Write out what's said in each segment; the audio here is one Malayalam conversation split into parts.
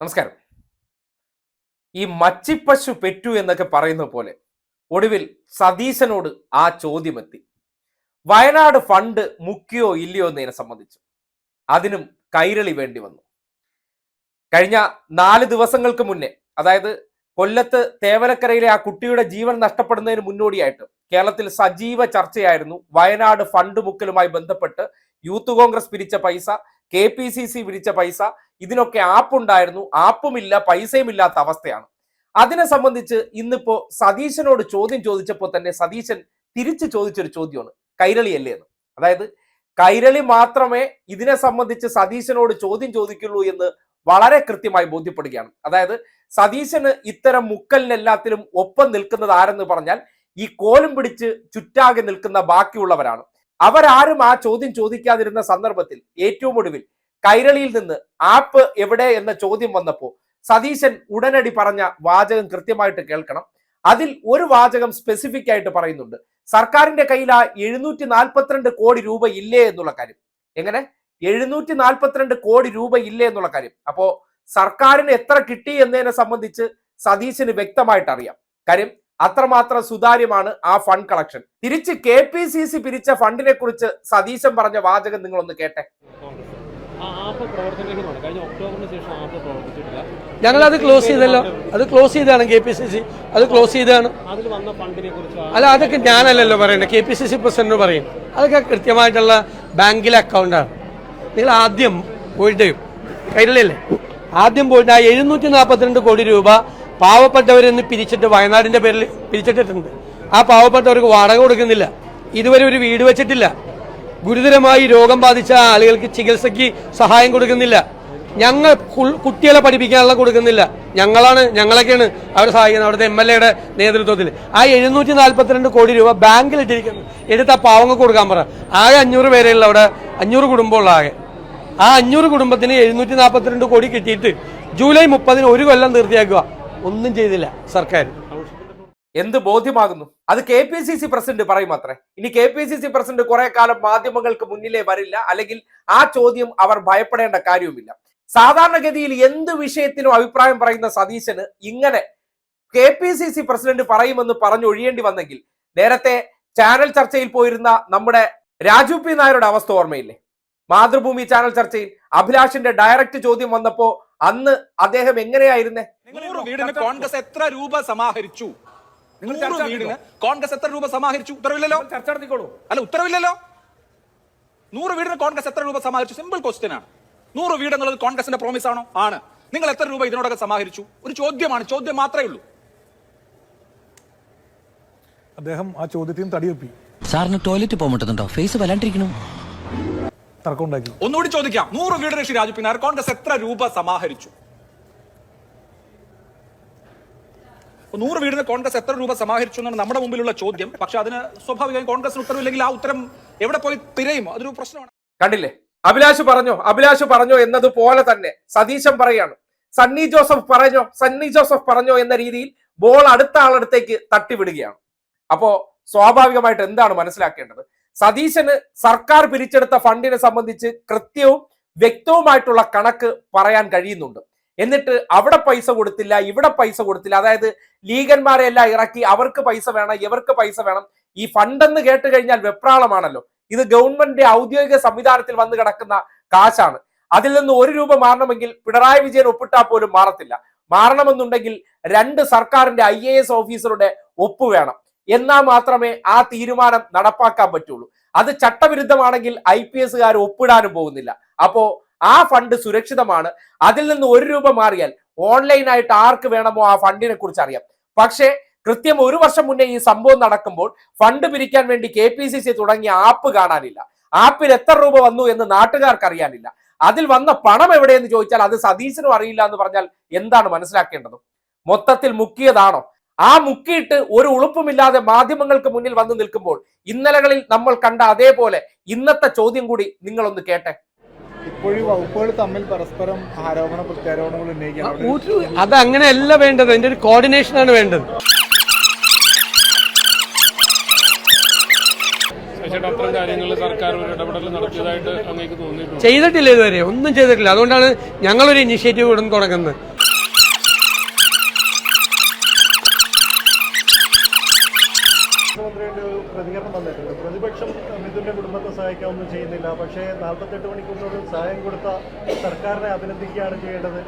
നമസ്കാരം. ഈ മച്ചിപ്പശു പെറ്റു എന്നൊക്കെ പറയുന്ന പോലെ ഒടുവിൽ സതീശനോട് ആ ചോദ്യമെത്തി. വയനാട് ഫണ്ട് മുക്കിയോ ഇല്ലയോ എന്നതിനെ സംബന്ധിച്ച്. അതിനും കൈരളി വേണ്ടി വന്നു. കഴിഞ്ഞ നാല് ദിവസങ്ങൾക്ക് മുന്നേ അതായത് കൊല്ലത്ത് തേവലക്കരയിലെ ആ കുട്ടിയുടെ ജീവൻ നഷ്ടപ്പെടുന്നതിന് മുന്നോടിയായിട്ട് കേരളത്തിൽ സജീവ ചർച്ചയായിരുന്നു വയനാട് ഫണ്ട് മുക്കലുമായി ബന്ധപ്പെട്ട് യൂത്ത് കോൺഗ്രസ് പിരിച്ച പൈസ കെ പി സി സി വിളിച്ച പൈസ ഇതിനൊക്കെ ആപ്പ് ഉണ്ടായിരുന്നു ആപ്പുമില്ല പൈസയും ഇല്ലാത്ത അവസ്ഥയാണ്. അതിനെ സംബന്ധിച്ച് ഇന്നിപ്പോ സതീശനോട് ചോദ്യം ചോദിച്ചപ്പോൾ തന്നെ സതീശൻ തിരിച്ചു ചോദിച്ചൊരു ചോദ്യമാണ്. കൈരളി അല്ലേ എന്ന്. അതായത് കൈരളി മാത്രമേ ഇതിനെ സംബന്ധിച്ച് സതീശനോട് ചോദ്യം ചോദിക്കുള്ളൂ എന്ന് വളരെ കൃത്യമായി ബോധ്യപ്പെടുകയാണ്. അതായത് സതീശന് ഇത്തരം മുക്കലിനെല്ലാത്തിലും ഒപ്പം നിൽക്കുന്നത് ആരെന്ന് പറഞ്ഞാൽ ഈ കോലും പിടിച്ച് ചുറ്റാകെ നിൽക്കുന്ന ബാക്കിയുള്ളവരാണ്. അവരാരും ആ ചോദ്യം ചോദിക്കാതിരുന്ന സന്ദർഭത്തിൽ ഏറ്റവും ഒടുവിൽ കൈരളിയിൽ നിന്ന് ആപ്പ് എവിടെ എന്ന ചോദ്യം വന്നപ്പോൾ സതീശൻ ഉടനടി പറഞ്ഞ വാചകം കൃത്യമായിട്ട് കേൾക്കണം. അതിൽ ഒരു വാചകം സ്പെസിഫിക് ആയിട്ട് പറയുന്നുണ്ട്. സർക്കാരിന്റെ കയ്യിൽ ആ എഴുന്നൂറ്റി നാൽപ്പത്തിരണ്ട് കോടി രൂപ ഇല്ലേ എന്നുള്ള കാര്യം. എങ്ങനെ? എഴുന്നൂറ്റി നാൽപ്പത്തിരണ്ട് കോടി രൂപ ഇല്ലേ എന്നുള്ള കാര്യം. അപ്പോ സർക്കാരിന് എത്ര കിട്ടി എന്നതിനെ സംബന്ധിച്ച് സതീശന് വ്യക്തമായിട്ട് അറിയാം കാര്യം അത്രമാത്രം സുതാര്യമാണ് ആ ഫണ്ട് കളക്ഷൻ തിരിച്ച് കെ പി സി സി പിരിച്ച ഫണ്ടിനെ കുറിച്ച് സതീശൻ പറഞ്ഞ വാചകം നിങ്ങളൊന്ന് കേട്ടെ. ഞങ്ങൾ അത് ക്ലോസ് ചെയ്തല്ലോ. അത് ക്ലോസ് ചെയ്താണ് കെ പി സി സി അത് ക്ലോസ് ചെയ്താണ് അതിൽ വന്ന ഫണ്ടിനെ കുറിച്ച് അല്ല അതൊക്കെ ഞാനല്ലല്ലോ പറയുന്നത് K P C C president പറയും. അതൊക്കെ കൃത്യമായിട്ടുള്ള ബാങ്കിലെ അക്കൗണ്ടാണ് നിങ്ങൾ ആദ്യം പോയിട്ട് കയ്യിലല്ലേ ആദ്യം പോയിട്ട് ആ എഴുന്നൂറ്റി നാൽപ്പത്തിരണ്ട് കോടി രൂപ പാവപ്പെട്ടവരിൽ നിന്ന് പിരിച്ചിട്ട് വയനാടിന്റെ പേരിൽ പിരിച്ചിട്ടിട്ടുണ്ട്. ആ പാവപ്പെട്ടവർക്ക് വാടക കൊടുക്കുന്നില്ല. ഇതുവരെ ഒരു വീട് വെച്ചിട്ടില്ല. ഗുരുതരമായി രോഗം ബാധിച്ച ആളുകൾക്ക് ചികിത്സയ്ക്ക് സഹായം കൊടുക്കുന്നില്ല. ഞങ്ങൾ കുട്ടികളെ പഠിപ്പിക്കാനുള്ള കൊടുക്കുന്നില്ല. ഞങ്ങളാണ് ഞങ്ങളൊക്കെയാണ് അവരെ സഹായിക്കുന്നത്. അവിടുത്തെ എം എൽ എയുടെ നേതൃത്വത്തിൽ. ആ എഴുന്നൂറ്റി നാൽപ്പത്തിരണ്ട് കോടി രൂപ ബാങ്കിൽ ഇട്ടിരിക്കുന്നു. എടുത്ത് ആ പാവങ്ങൾക്ക് കൊടുക്കാൻ പറ. ആകെ അഞ്ഞൂറ് പേരെയുള്ള അവിടെ അഞ്ഞൂറ് കുടുംബമുള്ള ആകെ. ആ അഞ്ഞൂറ് കുടുംബത്തിന് എഴുന്നൂറ്റി നാൽപ്പത്തിരണ്ട് കോടി കിട്ടിയിട്ട് ജൂലൈ മുപ്പതിന് ഒരു കൊല്ലം തീർത്തിയാക്കുക ഒന്നും ചെയ്തില്ല സർക്കാർ. എന്ത് ബോധ്യമാകുന്നു? അത് K P C C president പറയും അത്രേ. ഇനി K P C C president കുറെ കാലം മാധ്യമങ്ങൾക്ക് മുന്നിലേ വരില്ല. അല്ലെങ്കിൽ ആ ചോദ്യം അവർ ഭയപ്പെടേണ്ട കാര്യവുമില്ല. സാധാരണഗതിയിൽ എന്ത് വിഷയത്തിനും അഭിപ്രായം പറയുന്ന സതീശന് ഇങ്ങനെ K P C C president പറയുമെന്ന് പറഞ്ഞൊഴിയേണ്ടി വന്നെങ്കിൽ നേരത്തെ ചാനൽ ചർച്ചയിൽ പോയിരുന്ന നമ്മുടെ രാജു പി നായരുടെ അവസ്ഥ ഓർമ്മയില്ലേ? മാതൃഭൂമി ചാനൽ ചർച്ചയിൽ അഭിലാഷിന്റെ ഡയറക്റ്റ് ചോദ്യം വന്നപ്പോ അന്ന് അദ്ദേഹം എങ്ങനെയായിരുന്നേ? നൂറ് വീടിന് കോൺഗ്രസ് എത്ര രൂപ സമാഹരിച്ചു? നൂറ് വീടിന്? കോൺഗ്രസ് എത്ര രൂപ സമാഹരിച്ചു? ഉത്തരവില്ലല്ലോ. ചർച്ച നടത്തിക്കോളൂ. അല്ല ഉത്തരവില്ലല്ലോ. നൂറ് വീടിന് കോൺഗ്രസ് എത്ര രൂപ സമാഹരിച്ചു? സിമ്പിൾ ക്വസ്റ്റ്യൻ ആണ്. നൂറ് വീട് എന്നുള്ളത് കോൺഗ്രസിന്റെ പ്രോമിസ് ആണോ? ആണ്. നിങ്ങൾ എത്ര രൂപ ഇതിനോടൊക്കെ സമാഹരിച്ചു? ഒരു ചോദ്യമാണ്. ചോദ്യം മാത്രമേ ഉള്ളൂ. അദ്ദേഹം ആ ചോദ്യത്തിനും തടിയൊപ്പി. സാറിന് ടോയ്ലറ്റ് പോകാൻ ഫേസ് വല്ലാണ്ടിരിക്കണു തർക്കം ഉണ്ടാക്കി ഒന്നുകൂടി ചോദിക്കാം. നൂറ് വീടിന് ശ്രീ രാജു പിന്നാർ കോൺഗ്രസ് എത്ര രൂപ സമാഹരിച്ചു? നൂറ് വീടിന് കോൺഗ്രസ് എത്ര രൂപ സമാഹരിച്ചു എന്നാണ് നമ്മുടെ മുമ്പിലുള്ള ചോദ്യം. പക്ഷെ അതിന് സ്വാഭാവികമായും കോൺഗ്രസിന് ഉത്തരവില്ലെങ്കിൽ ആ ഉത്തരം എവിടെ പോയി തിരയും? അതൊരു പ്രശ്നമാണ്. കണ്ടില്ലേ? അഭിലാഷ് പറഞ്ഞോ? അഭിലാഷ് പറഞ്ഞോ എന്നതുപോലെ തന്നെ. സതീശൻ പറയാണ് സണ്ണി ജോസഫ് പറഞ്ഞോ? സണ്ണി ജോസഫ് പറഞ്ഞോ എന്ന രീതിയിൽ ബോൾ അടുത്ത ആളടുത്തേക്ക് തട്ടിവിടുകയാണ്. അപ്പോ സ്വാഭാവികമായിട്ട് എന്താണ് മനസ്സിലാക്കേണ്ടത്? സതീശന് സർക്കാർ പിരിച്ചെടുത്ത ഫണ്ടിനെ സംബന്ധിച്ച് കൃത്യവും വ്യക്തവുമായിട്ടുള്ള കണക്ക് പറയാൻ കഴിയുന്നുണ്ട്. എന്നിട്ട് അവിടെ പൈസ കൊടുത്തില്ല ഇവിടെ പൈസ കൊടുത്തില്ല. അതായത് ലീഗന്മാരെ എല്ലാം ഇറക്കി അവർക്ക് പൈസ വേണം ഇവർക്ക് പൈസ വേണം. ഈ ഫണ്ടെന്ന് കേട്ട് കഴിഞ്ഞാൽ വെപ്രാളമാണല്ലോ. ഇത് ഗവൺമെന്റിന്റെ ഔദ്യോഗിക സംവിധാനത്തിൽ വന്നു കിടക്കുന്ന കാശാണ്. അതിൽ നിന്ന് ഒരു രൂപ മാറണമെങ്കിൽ പിണറായി വിജയൻ ഒപ്പിട്ടാൽ പോലും മാറത്തില്ല. മാറണമെന്നുണ്ടെങ്കിൽ രണ്ട് സർക്കാരിന്റെ ഐ ഓഫീസറുടെ ഒപ്പ് വേണം. എന്നാൽ മാത്രമേ ആ തീരുമാനം നടപ്പാക്കാൻ പറ്റുള്ളൂ. അത് ചട്ടവിരുദ്ധമാണെങ്കിൽ ഐ പി എസുകാർ ഒപ്പിടാനും പോകുന്നില്ല. അപ്പോ ആ ഫണ്ട് സുരക്ഷിതമാണ്. അതിൽ നിന്ന് ഒരു രൂപ മാറിയാൽ ഓൺലൈനായിട്ട് ആർക്ക് വേണമോ ആ ഫണ്ടിനെ കുറിച്ച് അറിയാം. പക്ഷേ കൃത്യം ഒരു വർഷം മുന്നേ ഈ സംഭവം നടക്കുമ്പോൾ ഫണ്ട് പിരിക്കാൻ വേണ്ടി കെ പി സി സി തുടങ്ങിയ ആപ്പ് കാണാനില്ല. ആപ്പിൽ എത്ര രൂപ വന്നു എന്ന് നാട്ടുകാർക്ക് അറിയാനില്ല. അതിൽ വന്ന പണം എവിടെയെന്ന് ചോദിച്ചാൽ അത് സതീശനും അറിയില്ല എന്ന് പറഞ്ഞാൽ എന്താണ് മനസ്സിലാക്കേണ്ടത്? മൊത്തത്തിൽ മുക്കിയതാണോ? ആ മുക്കിയിട്ട് ഒരു ഉളുപ്പുമില്ലാതെ മാധ്യമങ്ങൾക്ക് മുന്നിൽ വന്നു നിൽക്കുമ്പോൾ ഇന്നലകളിൽ നമ്മൾ കണ്ട അതേപോലെ ഇന്നത്തെ ചോദ്യം കൂടി നിങ്ങളൊന്ന് കേട്ടെ. ഇപ്പോഴും വകുപ്പുകൾ തമ്മിൽ പരസ്പരം ആരോപണ പ്രത്യാരോപണങ്ങൾ ഒരു അത് അങ്ങനെയല്ല വേണ്ടത്. അതിന്റെ ഒരു കോർഡിനേഷൻ ആണ് വേണ്ടത്. ചെയ്തിട്ടില്ല ഇതുവരെ. ഒന്നും ചെയ്തിട്ടില്ല. അതുകൊണ്ടാണ് ഞങ്ങളൊരു ഇനിഷ്യേറ്റീവ് ഉടൻ ഒരു പ്രതികരണം വന്നിട്ടുണ്ട്. പ്രതിപക്ഷം മിഥുന്റെ കുടുംബത്തെ സഹായിക്കാമൊന്നും ചെയ്യുന്നില്ല. പക്ഷേ നാൽപ്പത്തെട്ട് മണിക്കൂറിനുള്ളിൽ സഹായം കൊടുത്ത സർക്കാരിനെ അഭിനന്ദിക്കുകയാണ് ചെയ്യേണ്ടത്.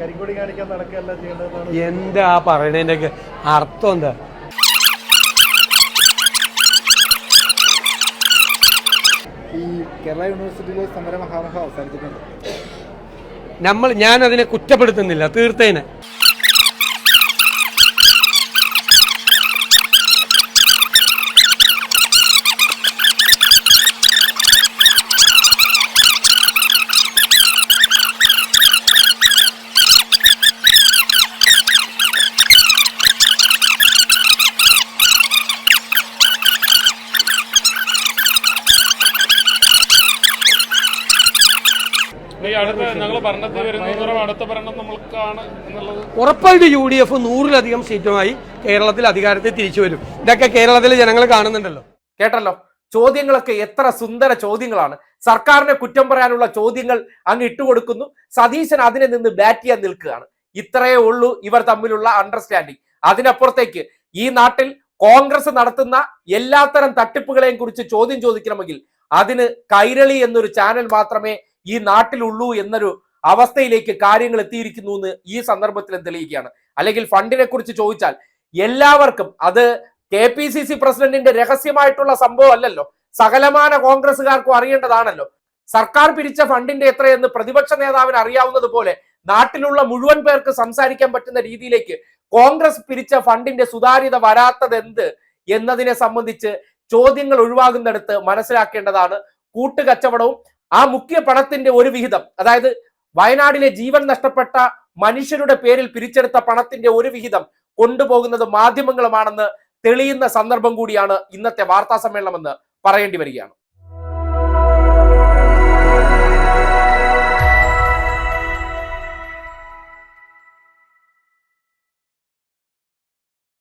കരിങ്കൊടി കാണിക്കാൻ നടക്കുകയല്ല ചെയ്യേണ്ടതെന്നാണ് എന്താ പറയുന്നതിന്റെ അർത്ഥം എന്താ? ഈ കേരള യൂണിവേഴ്സിറ്റിയിലെ സമര മഹാമഹ അവസാനിച്ചിട്ടുണ്ട്. നമ്മൾ ഞാൻ അതിനെ കുറ്റപ്പെടുത്തുന്നില്ല തീർത്തേനെ. ഉറപ്പായിട്ട് യു ഡി എഫ് നൂറിലധികം സീറ്റുമായി കേരളത്തിൽ അധികാരത്തിൽ തിരിച്ചു വരും. ഇതൊക്കെ കേരളത്തിലെ ജനങ്ങൾ കാണുന്നുണ്ടല്ലോ. കേട്ടല്ലോ? ചോദ്യങ്ങളൊക്കെ എത്ര സുന്ദര ചോദ്യങ്ങളാണ്. സർക്കാരിനെ കുറ്റം പറയാനുള്ള ചോദ്യങ്ങൾ അങ്ങ് ഇട്ടുകൊടുക്കുന്നു സതീശൻ അതിനെ നിന്ന് ബാറ്റ് ചെയ്യാൻ നിൽക്കുകയാണ്. ഇത്രയേ ഉള്ളൂ ഇവർ തമ്മിലുള്ള അണ്ടർസ്റ്റാൻഡിങ് അതിനപ്പുറത്തേക്ക് ഈ നാട്ടിൽ കോൺഗ്രസ് നടത്തുന്ന എല്ലാത്തരം തട്ടിപ്പുകളെയും കുറിച്ച് ചോദ്യം ചോദിക്കണമെങ്കിൽ അതിന് കൈരളി എന്നൊരു ചാനൽ മാത്രമേ ഈ നാട്ടിലുള്ളൂ എന്നൊരു അവസ്ഥയിലേക്ക് കാര്യങ്ങൾ എത്തിയിരിക്കുന്നു എന്ന് ഈ സന്ദർഭത്തിൽ തെളിയിക്കുകയാണ്. അല്ലെങ്കിൽ ഫണ്ടിനെ കുറിച്ച് ചോദിച്ചാൽ എല്ലാവർക്കും അത് കെ പി സി സി പ്രസിഡന്റിന്റെ രഹസ്യമായിട്ടുള്ള സംഭവം അല്ലല്ലോ. സകലമാന കോൺഗ്രസ്സുകാർക്കും അറിയേണ്ടതാണല്ലോ. സർക്കാർ പിരിച്ച ഫണ്ടിന്റെ എത്രയെന്ന് പ്രതിപക്ഷ നേതാവിന് അറിയാവുന്നത് പോലെ നാട്ടിലുള്ള മുഴുവൻ പേർക്ക് സംസാരിക്കാൻ പറ്റുന്ന രീതിയിലേക്ക് കോൺഗ്രസ് പിരിച്ച ഫണ്ടിന്റെ സുതാര്യത വരാത്തതെന്ത് എന്നതിനെ സംബന്ധിച്ച് ചോദ്യങ്ങൾ ഒഴിവാകുന്നിടത്ത് മനസ്സിലാക്കേണ്ടതാണ് കൂട്ടുകച്ചവടവും ആ മുഖ്യ പണത്തിന്റെ ഒരു വിഹിതം. അതായത് വയനാടിലെ ജീവൻ നഷ്ടപ്പെട്ട മനുഷ്യരുടെ പേരിൽ പിരിച്ചെടുത്ത പണത്തിന്റെ ഒരു വിഹിതം കൊണ്ടുപോകുന്നത് മാധ്യമങ്ങളുമാണെന്ന് തെളിയുന്ന സന്ദർഭം കൂടിയാണ് ഇന്നത്തെ വാർത്താ സമ്മേളനമെന്ന് പറയേണ്ടി വരികയാണ്.